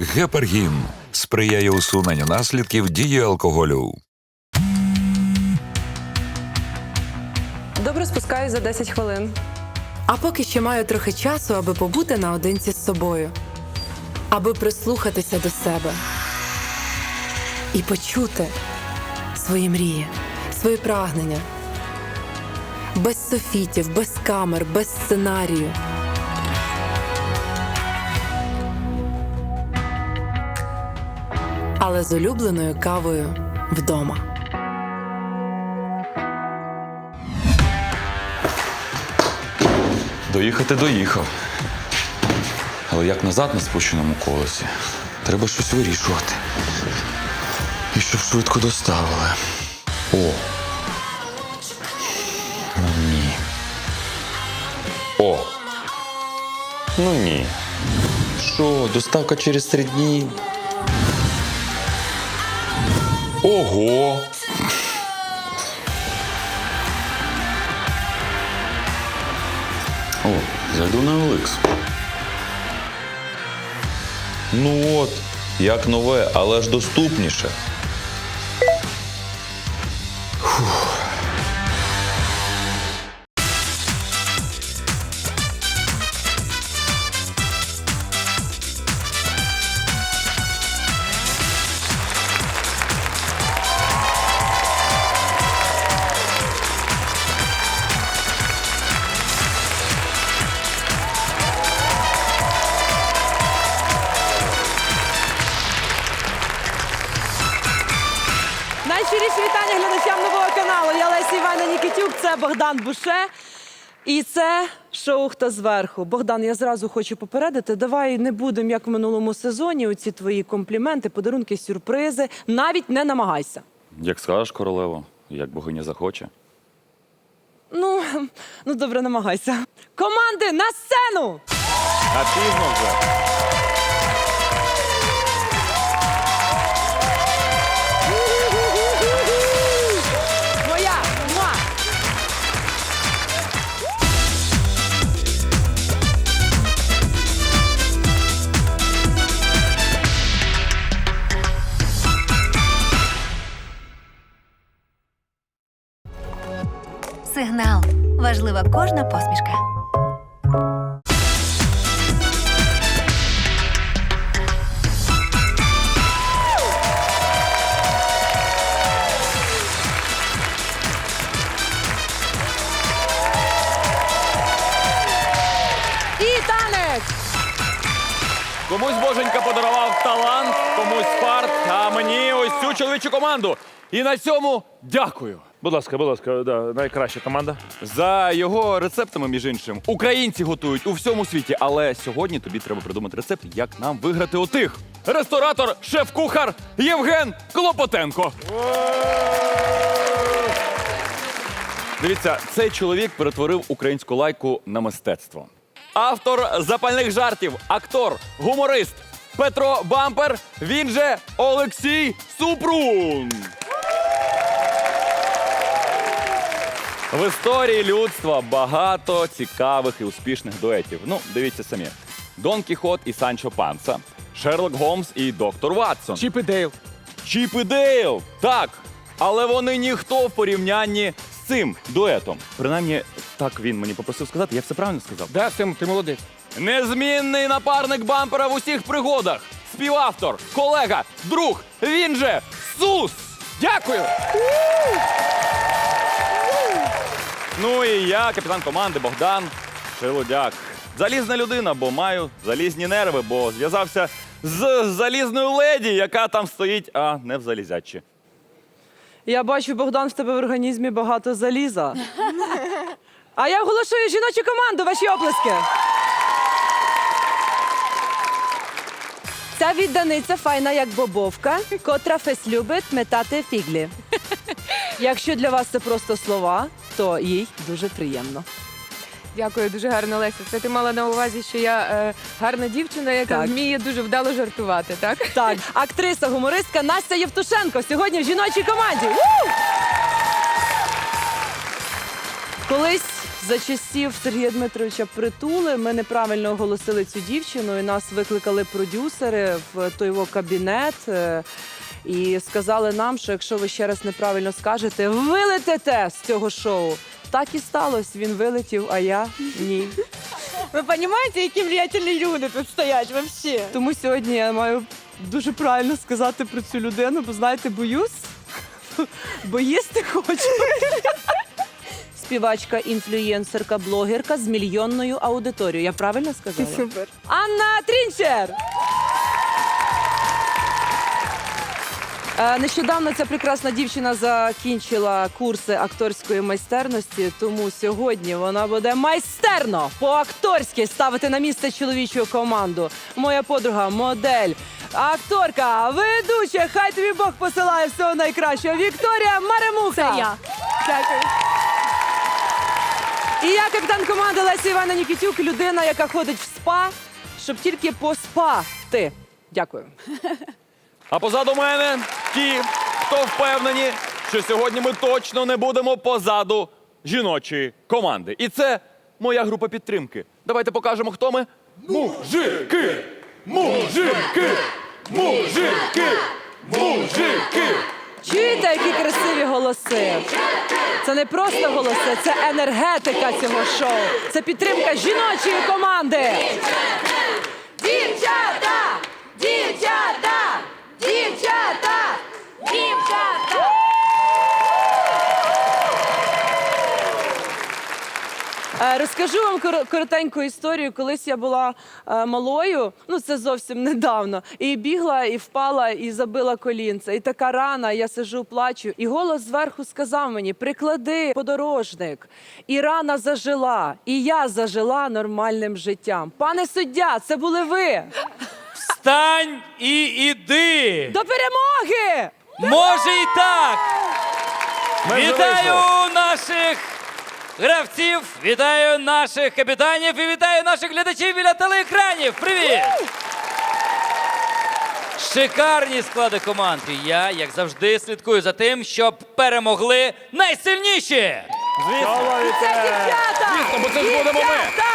Гепаргін сприяє усуненню наслідків дії алкоголю. Добре спускаюсь за 10 хвилин. А поки ще маю трохи часу, аби побути наодинці з собою, аби прислухатися до себе і почути свої мрії, свої прагнення. Без софітів, без камер, без сценарію. Але з улюбленою кавою вдома. Доїхати доїхав. Але як назад на спущеному колесі, треба щось вирішувати. І щоб швидко доставили. О. Ну ні. О. Ну ні. Що, доставка через три дні? Ого! О, зайду на OLX. Ну от, як нове, але ж доступніше. Найщиріші вітання глядачам нового каналу. Я Леся Івана Нікітюк, це Богдан Буше. І це шоу «Хто зверху. Богдан, я зразу хочу попередити. Давай не будемо, як в минулому сезоні, оці твої компліменти, подарунки, сюрпризи. Навіть не намагайся. Як скажеш, королево, як богиня захоче. Ну, ну добре, намагайся. Команди на сцену! А пізно вже. Важлива кожна посмішка. І танець! Комусь боженька подарував талант, комусь фарт, а мені ось цю чоловічу команду. І на цьому дякую. Будь ласка, будь ласка, да, найкраща команда. За його рецептами, між іншим, українці готують у всьому світі. Але сьогодні тобі треба придумати рецепт, як нам виграти отих. Ресторатор, шеф-кухар Євген Клопотенко. Дивіться, цей чоловік перетворив українську лайку на мистецтво. Автор запальних жартів, актор, гуморист Петро Бампер. Він же Олексій Супрун. В історії людства багато цікавих і успішних дуетів. Ну, дивіться самі: Дон Кіхот і Санчо Панса, Шерлок Голмс і доктор Ватсон. Чіп і Дейл. Чіп і Дейл! Так, але вони ніхто в порівнянні з цим дуетом. Принаймні, так він мені попросив сказати, я все правильно сказав. Да, Сим, ти молодець. Незмінний напарник бампера в усіх пригодах. Співавтор, колега, друг, він же Сус! Дякую! Ну і я, капітан команди Богдан Шелудяк. Залізна людина, бо маю залізні нерви, бо зв'язався з залізною леді, яка там стоїть, а не в залізячі. Я бачу, Богдан, в тебе в організмі багато заліза. А я оголошую жіночу команду, ваші оплески. Ця відданиця файна, як бобовка, котра фес любить метати фіглі. Якщо для вас це просто слова, то їй дуже приємно. Дякую, дуже гарно, Леся. Це ти мала на увазі, що я е, гарна дівчина, яка Так. вміє дуже вдало жартувати, так? Так, актриса, гумористка Настя Євтушенко сьогодні в жіночій команді. У! Колись За часів Сергія Дмитровича Притули ми неправильно оголосили цю дівчину, і нас викликали продюсери в той його кабінет. е, І сказали нам, що якщо ви ще раз неправильно скажете, вилетите з цього шоу. Так і сталося. Він вилетів, а я ні. Ви розумієте, які влиятельні люди тут стоять взагалі? Тому сьогодні я маю дуже правильно сказати про цю людину, бо знаєте, боюсь, бо їсти хочу. Співачка, інфлюєнсерка, блогерка з мільйонною аудиторією. Я правильно сказала? Супер. Анна Трінчер! Нещодавно ця прекрасна дівчина закінчила курси акторської майстерності, тому сьогодні вона буде майстерно по-акторськи ставити на місце чоловічу команду. Моя подруга, модель, акторка, ведуча, хай тобі Бог посилає всього найкращого. Вікторія Маремуха. Це я. Дякую. І я капітан команди Леся Івана Нікітюк, людина, яка ходить в спа, щоб тільки поспати. Дякую. А позаду мене ті, хто впевнені, що сьогодні ми точно не будемо позаду жіночої команди. І це моя група підтримки. Давайте покажемо, хто ми. Мужики! Мужики! Мужики! Мужики! Чуєте, які красиві голоси? Це не просто голоси, це енергетика цього шоу. Це підтримка жіночої команди. Дівчата! Дівчата! Розкажу вам коротеньку історію. Колись я була е, малою, ну це зовсім недавно, і бігла, і впала, і забила колінце. І така рана, я сижу, плачу. І голос зверху сказав мені: приклади подорожник. І рана зажила, і я зажила нормальним життям. Пане суддя, це були ви. Встань і іди! До перемоги! Може і так! Ми Вітаю вийшли. наших гравців, вітаю наших капітанів і вітаю наших глядачів біля телеекранів. Привіт! Шикарні склади команд. І я, як завжди, слідкую за тим, щоб перемогли найсильніші. Звісно. Це дівчата! Звісно, бо це ж будемо ми. Дівчата!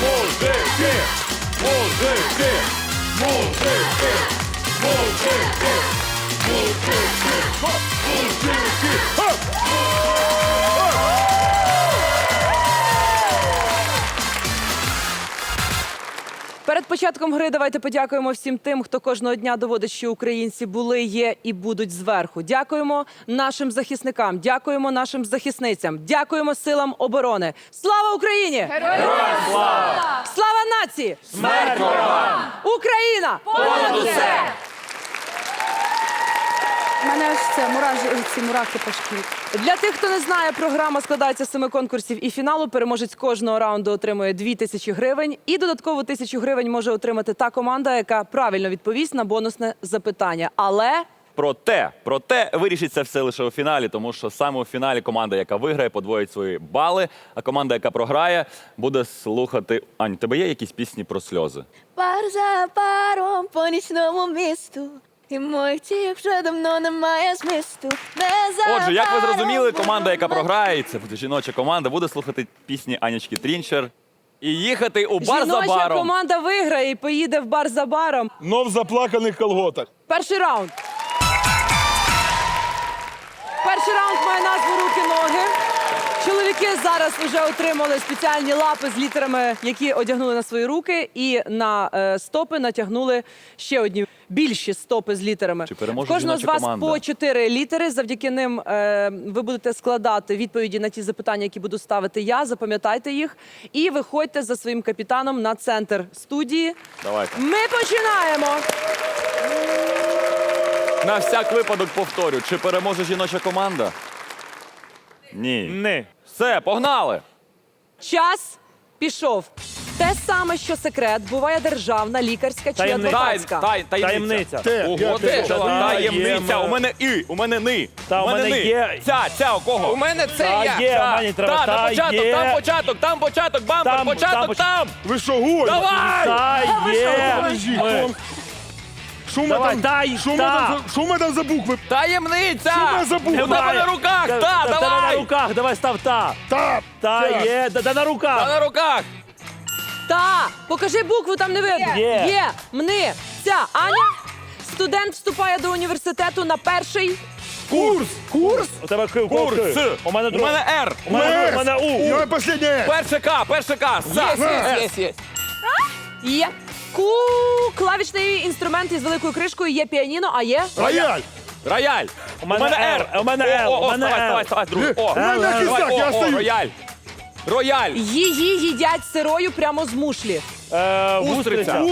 Мужики! Мужики! Мужики! Мужики! Перед початком гри давайте подякуємо всім тим, хто кожного дня доводить, що українці були, є і будуть зверху. Дякуємо нашим захисникам, дякуємо нашим захисницям, дякуємо силам оборони. Слава Україні! Героям слава! Слава нації! Смерть ворогам! Україна! Понад усе! У мене ось це мураші, ці мурахи по шкірі. Для тих, хто не знає, програма складається з семи конкурсів і фіналу. Переможець кожного раунду отримує дві тисячі гривень. І додатково тисячу гривень може отримати та команда, яка правильно відповість на бонусне запитання. Але Проте, проте вирішиться все лише у фіналі, тому що саме у фіналі команда, яка виграє, подвоїть свої бали, а команда, яка програє, буде слухати. Ань, у тебе є якісь пісні про сльози? Пар за паром по нічному місту. І моїх тіх вже давно немає змісту. Не Отже, як ви зрозуміли, команда, яка програє, це буде жіноча команда, буде слухати пісні Анічки Трінчер і їхати у бар за жіноча баром. команда виграє і поїде в бар за баром. Но в заплаканих колготах. Перший раунд. Перший раунд має назву руки-ноги. Чоловіки зараз вже отримали спеціальні лапи з літерами, які одягнули на свої руки, і на е, стопи натягнули ще одні більші стопи з літерами. Чи переможе В Кожного з жіноча вас команда? по чотири літери. Завдяки ним е, ви будете складати відповіді на ті запитання, які буду ставити я. Запам'ятайте їх і виходьте за своїм капітаном на центр студії. Давайте. Ми починаємо. На всяк випадок повторю, чи переможе жіноча команда? Ні. Не. Все, погнали! Час пішов. Те саме, що секрет, буває державна, лікарська чи Таємниця. Тай, адвокатська. тай, таємниця. Таємниця. Те, Ого, я таємниця. У мене і, у мене ни. Та, у мене ни. є. Ця, ця, у кого? У мене це Та, я. є, Та, мені треба. Та, на Та, початок, є. там початок, там початок, бампер, Там, початок, там там. Ви що, гоні? Давай! Та є. Подожди, Ми. Що ми Давай, там? дай, що, ми та. там за- що ми там за букви? Таємниця! Що ми забули? У тебе на руках! Та, на давай! руках, давай став та. Та. Та є, да, да на Та руках. на руках! Та, покажи букву, там не видно. Є. Є, мни, ця, Аня. Студент вступає до університету на перший. Курс. Курс. У тебе ки, Курс! У мене У друг. мене Р! У мене, у мене У. Давай последнє. Перше К, перше К! Са! С. Є. Ку клавішний інструмент із великою кришкою, є піаніно, а є. Рояль. Рояль! У мене Р, у мене Р, О, у о, мене друг. О, У мене давай, кістак, о, о, стою. рояль! Рояль! Її їдять сирою прямо з мушлі. Е, Устриця.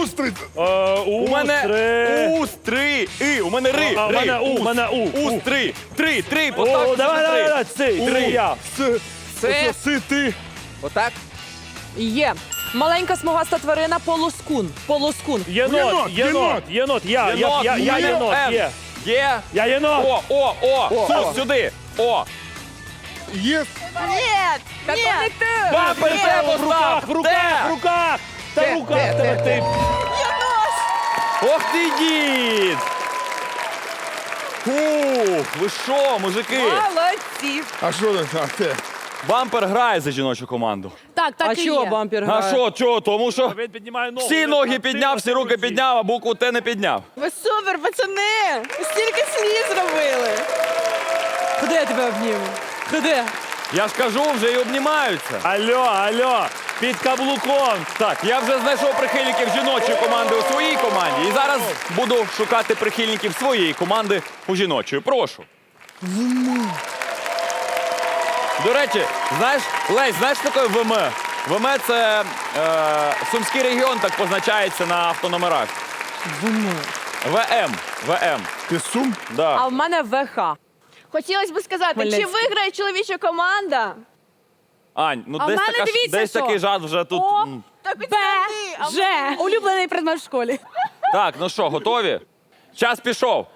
Е, У мене устри. устри, і, у мене ри, А, у ри, мене У, у мене У. Устри, три, три, О, давай, давай, давай, три. цей, три я. С. Це- Си ти. Отак? Є. Маленька смугаста тварина полоскун. Полоскун. Єнот, Єнот, єнот, єнот, я, я, Єнот, я, я єнот, є. Є. Я єнот. О, о, о, Су- сюди. О. Є. Нет, нет. Бампер те В руках, в руках, в руках. Та в руках тебе ти. Ох ти дід! Фух, ви що, мужики? Молодці. А що там? А, те. Бампер грає за жіночу команду. Так, так А і чого є. бампер А що, чого? Тому що Він піднімає ногу. всі ноги підняв, всі руки підняв, а букву Т не підняв. Ви супер, пацани! Ви стільки сліз зробили. Ходи, я тебе обніму. Ходи. Я ж кажу, вже і обнімаються. Алло, алло, під каблуком. Так, я вже знайшов прихильників жіночої команди у своїй команді і зараз буду шукати прихильників своєї команди у жіночої. Прошу. До речі, знаєш, Лесь, знаєш що таке ВМ? ВМ це е, Сумський регіон, так позначається на автономерах. ВМ. ВМ. ВМ. Ти сум? Да. А в мене ВХ. Хотілося б сказати, чи Хмельницький. виграє чоловіча команда? Ань, ну А в десь, мене така, ж- дивіться, десь що. такий жарт вже тут. О, м. так а Ж. Улюблений предмет в школі. Так, ну що, готові? Час пішов.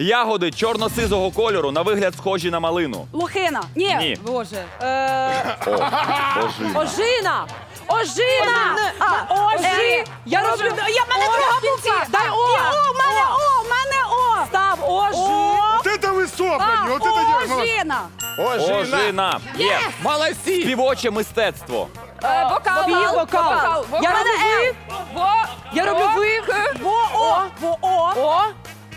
Ягоди чорно-сизого кольору на вигляд схожі на малину. Лохина. Ні. Ні. Боже. Е, О, ожина. Ожина. А, Ожи. Я роблю. Я в мене друга буква. Дай О. О, в мене О, в мене О. Став Ожи. От це ви соплені, от це дядь. Ожина. Ожина. Є. Молодці. Співоче мистецтво. Вокал. Свій вокал. Я роблю ви. Я роблю ви. Во О. Во О. О.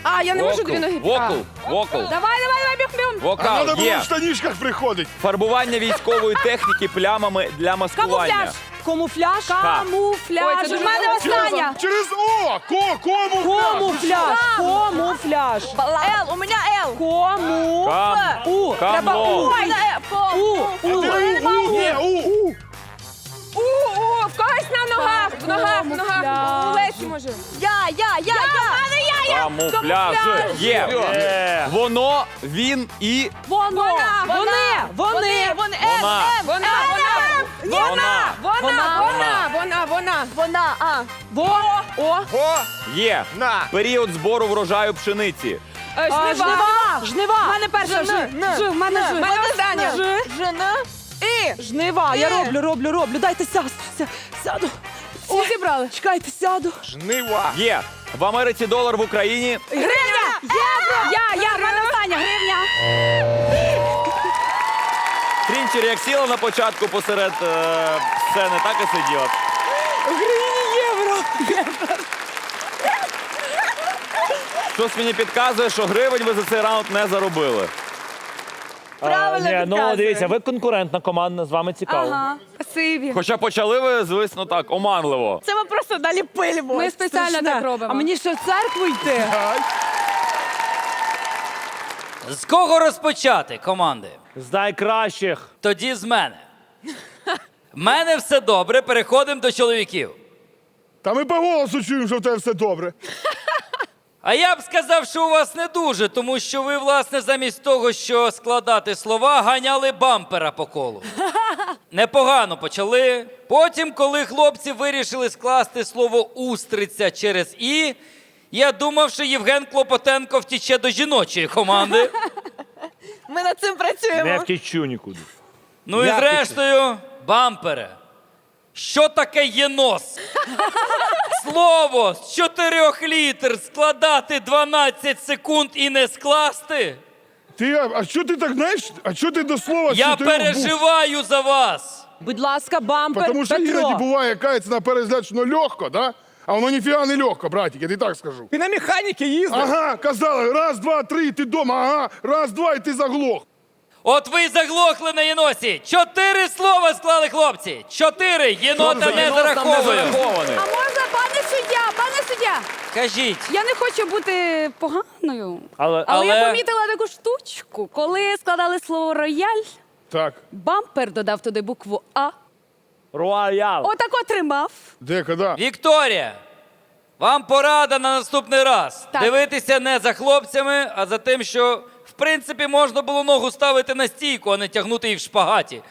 А, я не можу Вокал. дві ноги. Вокал. Вокал. Давай, давай, давай, бігм-бігм. Вокал. Треба було Є. в штанішках приходить. Фарбування військової техніки плямами для маскування. Камуфляж. Камуфляж. Ка. Камуфляж. Ой, це дуже В мене остання. Через О! Ко, кому? Камуфляж. Камуфляж. Л, у мене Л. Кому. Кам. У. Треба У. У мене Е. Ко. У. У. У, Ні, у, у. У, В ногах, в ногах. У Лесі може. Я, я, я, я. мене я, я. Камуфляж. Є. Е, Воно, він і Воно. Вона, Вони. Вони, Вони. вони, Вона. М, М, Вона, М, вона. Вона. Вона, Вона. вона, вона, вона. Вона, а. Во. О. Є. Період збору врожаю пшениці. Е, Жнива. Жнива. В мене перша Ж. Ж. В мене Ж. Н. Мене остання. Ж. Жена. І. Жнива. Я роблю, роблю, роблю. Дайте сяду. ся- Сяду. Всі зібрали. Чекайте, сяду. Є. В Америці долар в Україні. Гривня. Євро. Я, я, в мене остання гривня. Трінчер як сіла на початку посеред е, сцени, так і сиділа. Гривні євро. Щось мені підказує, що гривень ви за цей раунд не заробили. Правильно ні, ну підказує. дивіться, ви конкурентна команда, з вами цікаво. Ага. Спасибі. Хоча почали ви, звісно, так, оманливо. Це ми просто далі пильмо. Ми спеціально Страшне. так робимо. А мені ще в церкву йти. З кого розпочати, команди? З найкращих. Тоді з мене. В мене все добре, переходимо до чоловіків. Та ми по голосу чуємо, що в тебе все добре. А я б сказав, що у вас не дуже, тому що ви, власне, замість того, що складати слова, ганяли бампера по колу. Непогано почали. Потім, коли хлопці вирішили скласти слово устриця через і, я думав, що Євген Клопотенко втіче до жіночої команди. Ми над цим Не працюємо. втічу нікуди. Ну і зрештою, бампере. Що таке єнос? слово з чотирьох літер складати 12 секунд і не скласти? Ти, а, а що ти так знаєш? А що ти до слова Я чотирьох переживаю за вас. Будь ласка, бампер Тому що Петро. іноді буває кається на перегляд, що воно легко, да? А воно ніфіга не легко, братик, я тобі так скажу. Ти на механіки їздив? Ага, казали, раз, два, три, ти дома, ага, раз, два, і ти заглох. От ви заглохли на єносі. Чотири слова склали хлопці. Чотири. Єнота не зараховую. А можна, пане суддя, пане суддя? Кажіть. Я не хочу бути поганою, Але, але, я помітила таку штучку. Коли складали слово рояль, Так, бампер додав туди букву А. Роял. Отако тримав. де, коли? Вікторія, вам порада на наступний раз. Так. Дивитися не за хлопцями, а за тим, що принципі можна було ногу ставити на стійку, а не тягнути її в шпагаті.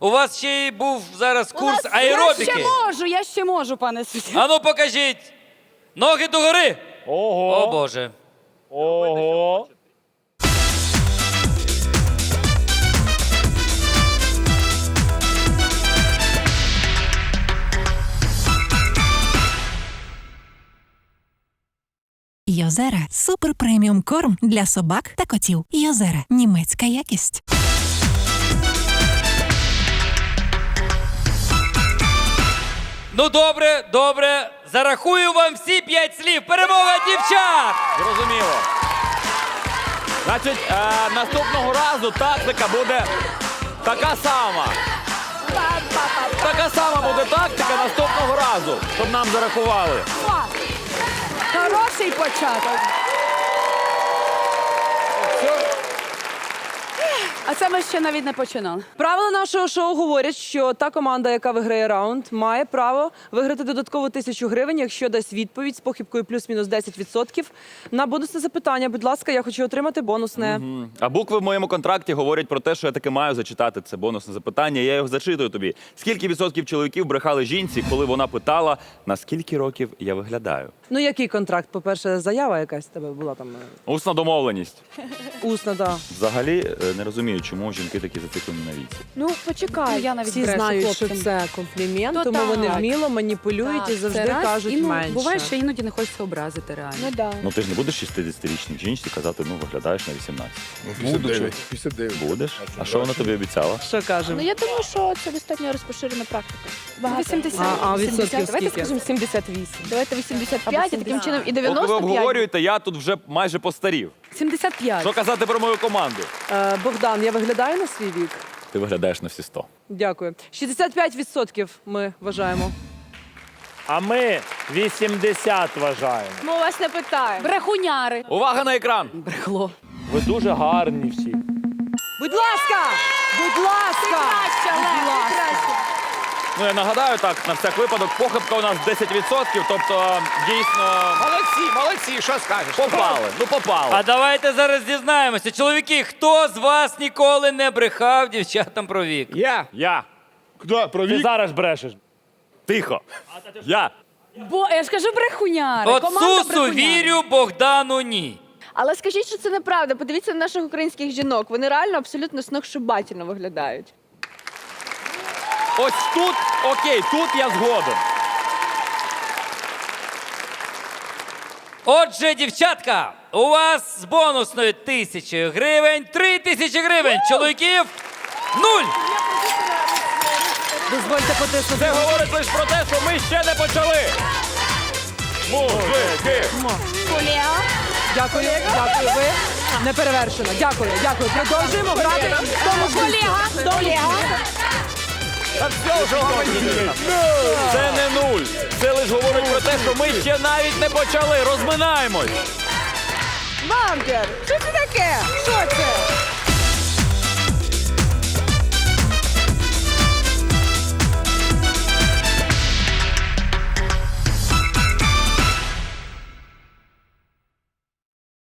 У вас ще й був зараз курс Я аеробіки. ще можу, я ще можу, пане суддя. Ану, покажіть. Ноги догори. Ого. О Боже. Ого. Йозера супер преміум корм для собак та котів. Йозера німецька якість. Ну добре, добре. Зарахую вам всі п'ять слів. Перемога дівчат! Зрозуміло. Значить, е, наступного разу тактика буде така сама. Така сама буде тактика наступного разу, щоб нам зарахували. Хороший початок. А це ми ще навіть не починали. Правила нашого шоу говорять, що та команда, яка виграє раунд, має право виграти додатково тисячу гривень, якщо дасть відповідь з похибкою плюс-мінус 10% на бонусне запитання. Будь ласка, я хочу отримати бонусне. А букви в моєму контракті говорять про те, що я таки маю зачитати це бонусне запитання. Я його зачитую тобі. Скільки відсотків чоловіків брехали жінці, коли вона питала, на скільки років я виглядаю? Ну який контракт? По-перше, заява якась в тебе була там Усна домовленість. усна, да. Взагалі е, не розумію, чому жінки такі зациклені на віці. Ну, почекай. Я навіть Всі знають, що це комплімент, То тому вони так. вміло маніпулюють і завжди раз, кажуть і, ну, менше. Буває, що іноді не хочеться образити реально. Ну, да. Ну ти ж не будеш 60-річній жінці казати, ну виглядаєш на 18. 59. 59. Будеш? А що вона тобі обіцяла? Що кажемо? Ну, я думаю, що це достатньо розпоширена практика. Багато. 80, А- а відсотків Давайте скільки? скажемо 78. Давайте 85, і таким чином і 95. Поки ви обговорюєте, я тут вже майже постарів. 75. Що казати про мою команду? Е, Богдан, я виглядаю на свій вік? Ти виглядаєш на всі 100. Дякую. 65% ми вважаємо. А ми 80 вважаємо. Ми вас не питаємо. Брехуняри. Увага на екран! Брехло. Ви дуже гарні всі. Будь ласка! Будь ласка! Краще, Олег, Будь ласка. краще. Ну я нагадаю так, на всяк випадок, похибка у нас 10%, тобто дійсно Молодці, молодці, що скажеш? попали. Ну попали. А давайте зараз дізнаємося. Чоловіки, хто з вас ніколи не брехав дівчатам про вік? Я. Я. Куди? Про Ти вік? зараз брешеш. Тихо. Я. Бо я ж кажу брехуняри. От Команда Сусу брехуняри. вірю, Богдану ні. Але скажіть, що це неправда. Подивіться на наших українських жінок. Вони реально абсолютно сногсшибательно виглядають. Ось тут, окей, тут я згоден. Отже, дівчатка, у вас з бонусною тисячою гривень три тисячі гривень. Чоловіків нуль. Дозвольте потиснути. Це говорить лише про те, що ми ще не почали. Мужики! Дякую, дякую. Ви не перевершено. Дякую, дякую. Продовжуємо грати. Тому Колега, колега. Та все вже говорить. Це не нуль. Це лише говорить про те, що ми ще навіть не почали. Розминаємось. Бампер! Що це таке? Що це?